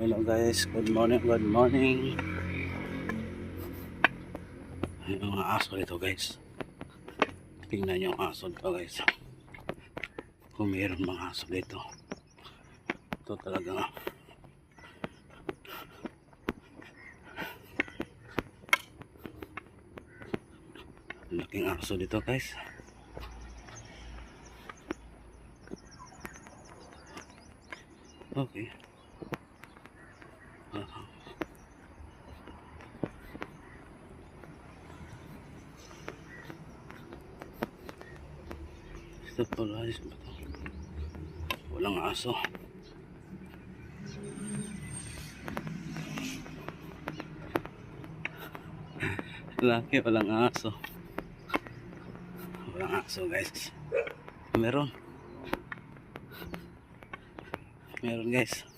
Hello guys, good morning, good morning. Yung mga aso dito guys. Tingnan nyo ang aso dito guys. Kung mayroon mga aso dito. Ito talaga. Laking aso dito guys. Okay. Ito pala is ba to? Walang aso. Laki, walang aso. Walang aso guys. Meron. Meron guys.